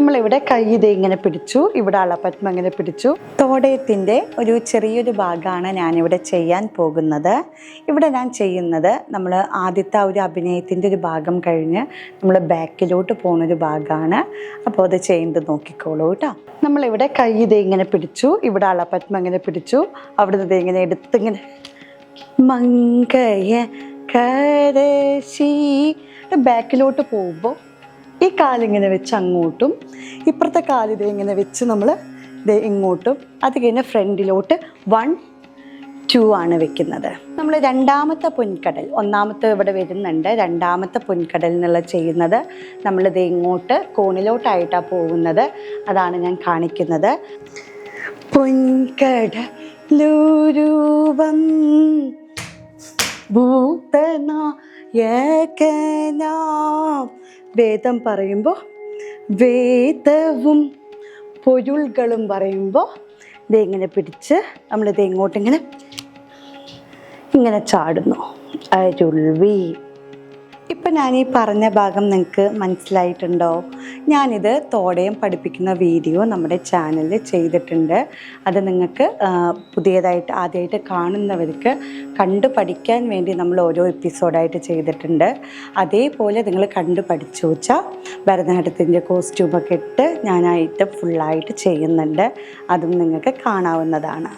നമ്മളിവിടെ കൈ ഇത് ഇങ്ങനെ പിടിച്ചു ഇവിടെ അളപ്പറ്റം ഇങ്ങനെ പിടിച്ചു. തോടയത്തിന്റെ ഒരു ചെറിയൊരു ഭാഗമാണ് ഞാനിവിടെ ചെയ്യാൻ പോകുന്നത്. ഇവിടെ ഞാൻ ചെയ്യുന്നത് നമ്മൾ ആദ്യത്തെ ആ ഒരു അഭിനയത്തിന്റെ ഒരു ഭാഗം കഴിഞ്ഞ് നമ്മൾ ബാക്കിലോട്ട് പോകുന്നൊരു ഭാഗമാണ്. അപ്പോൾ അത് ചെയ്യുന്നത് നോക്കിക്കോളൂ കേട്ടോ. നമ്മളിവിടെ കൈ ഇങ്ങനെ പിടിച്ചു ഇവിടെ അളപ്പറ്റം ഇങ്ങനെ പിടിച്ചു അവിടുന്ന് ഇത് ഇങ്ങനെ എടുത്തിങ്ങനെ മങ്കയ കരശി. ബാക്കിലോട്ട് പോകുമ്പോൾ ഈ കാലിങ്ങനെ വെച്ച് അങ്ങോട്ടും ഇപ്പുറത്തെ കാലിത് ഇങ്ങനെ വെച്ച് നമ്മൾ ഇത് ഇങ്ങോട്ടും. അത് കഴിഞ്ഞ് ഫ്രണ്ടിലോട്ട് വൺ ടു ആണ് വെക്കുന്നത്. നമ്മൾ രണ്ടാമത്തെ പൊൻകടൽ ഒന്നാമത്തെ ഇവിടെ വരുന്നുണ്ട്. രണ്ടാമത്തെ പൊൻകടൽ എന്നുള്ള ചെയ്യുന്നത് നമ്മളിത് ഇങ്ങോട്ട് കോണിലോട്ടായിട്ടാണ് പോകുന്നത്. അതാണ് ഞാൻ കാണിക്കുന്നത്. പൊൻകടലൂരൂപം ഭൂതനായകനാം വേദം പറയുമ്പോൾ വേദവും പൊരുളുകളും പറയുമ്പോൾ ഇതെങ്ങനെ പിടിച്ച് നമ്മളിത് ഇങ്ങോട്ടിങ്ങനെ ഇങ്ങനെ ചാടുന്നു. അരുൾവി ഇപ്പം ഞാൻ ഈ പറഞ്ഞ ഭാഗം നിങ്ങൾക്ക് മനസ്സിലായിട്ടുണ്ടോ? ഞാനിത് തോടയം പഠിപ്പിക്കുന്ന വീഡിയോ നമ്മുടെ ചാനലിൽ ചെയ്തിട്ടുണ്ട്. അത് നിങ്ങൾക്ക് പുതിയതായിട്ട് ആദ്യമായിട്ട് കാണുന്നവർക്ക് കണ്ടു പഠിക്കാൻ വേണ്ടി നമ്മൾ ഓരോ എപ്പിസോഡായിട്ട് ചെയ്തിട്ടുണ്ട്. അതേപോലെ നിങ്ങൾ കണ്ടു പഠിച്ചു വെച്ചാൽ ഭരതനാട്യത്തിന്റെ കോസ്റ്റ്യൂമൊക്കെ ഇട്ട് ഞാനായിട്ട് ഫുള്ളായിട്ട് ചെയ്യുന്നുണ്ട്. അതും നിങ്ങൾക്ക് കാണാവുന്നതാണ്.